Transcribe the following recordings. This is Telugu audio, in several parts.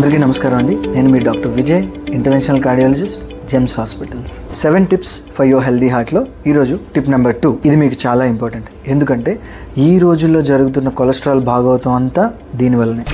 అందరికీ నమస్కారం అండి. నేను మీ doctor Vijay interventional cardiologist Gems hospitals. Seven tips for your healthy హార్ట్లో. ఈరోజు టిప్ నెంబర్ టూ. ఇది మీకు చాలా ఇంపార్టెంట్. ఎందుకంటే ఈ రోజుల్లో జరుగుతున్న కొలెస్ట్రాల్ భాగవతం అంతా దీనివల్లనే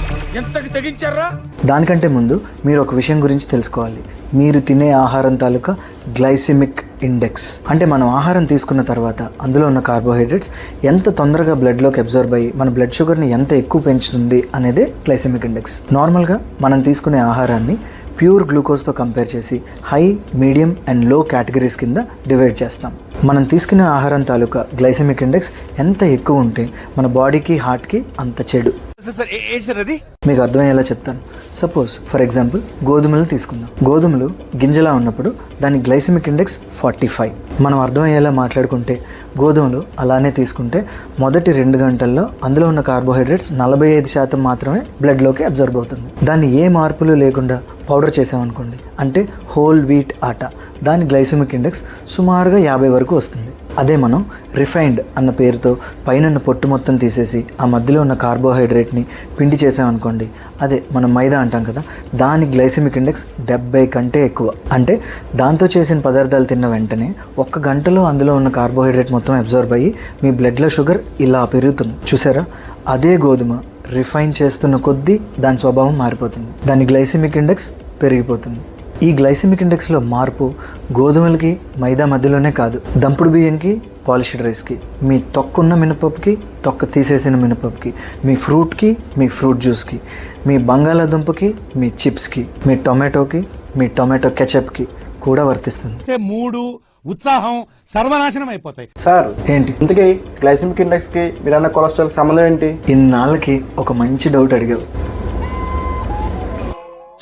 దానికంటే ముందు మీరు ఒక విషయం గురించి తెలుసుకోవాలి. మీరు తినే ఆహారం తాలూకా గ్లైసిమిక్ ఇండెక్స్ అంటే మనం ఆహారం తీసుకున్న తర్వాత అందులో ఉన్న కార్బోహైడ్రేట్స్ ఎంత తొందరగా బ్లడ్లోకి అబ్జర్వ్ అయ్యి మన బ్లడ్ షుగర్ని ఎంత ఎక్కువ పెంచుతుంది అనేది గ్లైసెమిక్ ఇండెక్స్ నార్మల్గా మనం తీసుకునే ఆహారాన్ని ప్యూర్ గ్లూకోజ్తో కంపేర్ చేసి హై మీడియం అండ్లో కేటగిరీస్ కింద డివైడ్ చేస్తాం. మనం తీసుకునే ఆహారం తాలూకా గ్లైసెమిక్ ఇండెక్స్ ఎంత ఎక్కువ ఉంటే మన బాడీకి హార్ట్కి అంత చెడు. సార్ ఏంటి సార్ అది? మీకు అర్థమయ్యేలా చెప్తాను. సపోజ్ ఫర్ ఎగ్జాంపుల్ గోధుమలు తీసుకుందాం. గోధుమలు గింజలా ఉన్నప్పుడు దాని గ్లైసెమిక్ ఇండెక్స్ ఫార్టీ ఫైవ్. మనం అర్థమయ్యేలా మాట్లాడుకుంటే గోధుమలు అలానే తీసుకుంటే మొదటి రెండు గంటల్లో అందులో ఉన్న కార్బోహైడ్రేట్స్ నలభై ఐదు శాతం మాత్రమే బ్లడ్లోకి అబ్జర్వ్ అవుతుంది. దాన్ని ఏ మార్పులు లేకుండా పౌడర్ చేసామనుకోండి అంటే హోల్ వీట్ ఆట. దాని గ్లైసెమిక్ ఇండెక్స్ సుమారుగా యాభై వరకు వస్తుంది. అదే మనం రిఫైన్డ్ అన్న పేరుతో పైన పొట్టు మొత్తం తీసేసి ఆ మధ్యలో ఉన్న కార్బోహైడ్రేట్ని పిండి చేసామనుకోండి అదే మనం మైదా అంటాం కదా దాని గ్లైసెమిక్ ఇండెక్స్ డెబ్బై కంటే ఎక్కువ. అంటే దాంతో చేసిన పదార్థాలు తిన్న వెంటనే ఒక్క గంటలో అందులో ఉన్న కార్బోహైడ్రేట్ మొత్తం అబ్జర్వ్ అయ్యి మీ బ్లడ్లో షుగర్ ఇలా పెరుగుతుంది. చూసారా? అదే గోధుమ రిఫైన్ చేస్తున్న కొద్దీ దాని స్వభావం మారిపోతుంది. దాని గ్లైసెమిక్ ఇండెక్స్ పెరిగిపోతుంది. ఈ గ్లైసెమిక్ ఇండెక్స్లో మార్పు గోధుమలకి మైదా మధ్యలోనే కాదు దంపుడు బియ్యంకి పాలిష్డ్ రైస్కి మీ తొక్కున్న మినపప్పుకి తొక్క తీసేసిన మినపప్పుకి మీ ఫ్రూట్కి మీ ఫ్రూట్ జ్యూస్కి మీ బంగాళాదుంపకి మీ చిప్స్కి మీ టొమాటోకి మీ టొమాటో కెచప్కి కూడా వర్తిస్తుంది. అంటే మూడు ఉత్సాహం సర్వనాశనం అయిపోతాయి. సార్ ఏంటి? ఇంతకీ గ్లైసిమిక్ ఇండెక్స్కి మీరు అన్న కొలెస్ట్రాల్ సంబంధం ఏంటి? ఇన్నాళ్ళకి ఒక మంచి డౌట్ అడిగావు.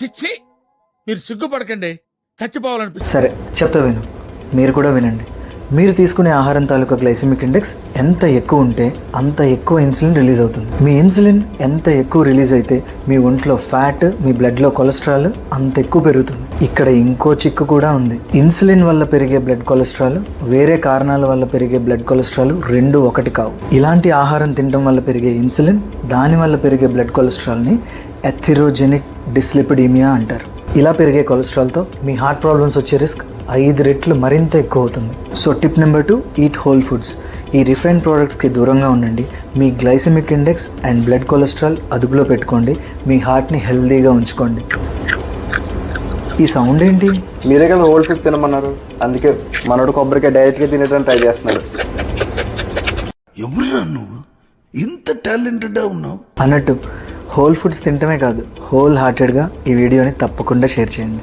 చిచ్చి! మీరు సిగ్గుపడకండి. చచ్చిపోవాలనిపిస్తుంది. సరే చెప్తా విను. మీరు కూడా వినండి. మీరు తీసుకునే ఆహారం తాలూకా గ్లైసెమిక్ ఇండెక్స్ ఎంత ఎక్కువ ఉంటే అంత ఎక్కువ ఇన్సులిన్ రిలీజ్ అవుతుంది. మీ ఇన్సులిన్ ఎంత ఎక్కువ రిలీజ్ అయితే మీ ఒంట్లో ఫ్యాట్ మీ బ్లడ్లో కొలెస్ట్రాల్ అంత ఎక్కువ పెరుగుతుంది. ఇక్కడ ఇంకో చిక్కు కూడా ఉంది. ఇన్సులిన్ వల్ల పెరిగే బ్లడ్ కొలెస్ట్రాల్ వేరే కారణాల వల్ల పెరిగే బ్లడ్ కొలెస్ట్రాల్ రెండు ఒకటి కావు. ఇలాంటి ఆహారం తినడం వల్ల పెరిగే ఇన్సులిన్ దాని వల్ల పెరిగే బ్లడ్ కొలెస్ట్రాల్ని ఎథిరోజెనిక్ డిస్లిపిడీమియా అంటారు. ఇలా పెరిగే కొలెస్ట్రాల్తో మీ హార్ట్ ప్రాబ్లమ్స్ వచ్చే రిస్క్ ఐదు రెట్లు మరింత ఎక్కువ అవుతుంది. So tip number two eat whole foods. ఈ రిఫైన్ ప్రోడక్ట్స్కి దూరంగా ఉండండి. మీ glycaemic index and blood cholesterol అదుపులో పెట్టుకోండి. మీ హార్ట్ని హెల్దీగా ఉంచుకోండి. ఈ సౌండ్ ఏంటి? మీరే కదా ఓల్డ్ ఫుడ్స్ తినమన్నారు. అందుకే మనోడు కొబ్బరికాయ డైరెక్ట్గా తినేటని ట్రై చేస్తున్నాడు. ఎవరురా నువ్వు? ఇంత టాలెంటెడ్గా ఉన్నావు? అన్నట్టు హోల్ ఫుడ్స్ తింటమే కాదు హోల్ హార్టెడ్గా ఈ వీడియోని తప్పకుండా షేర్ చేయండి.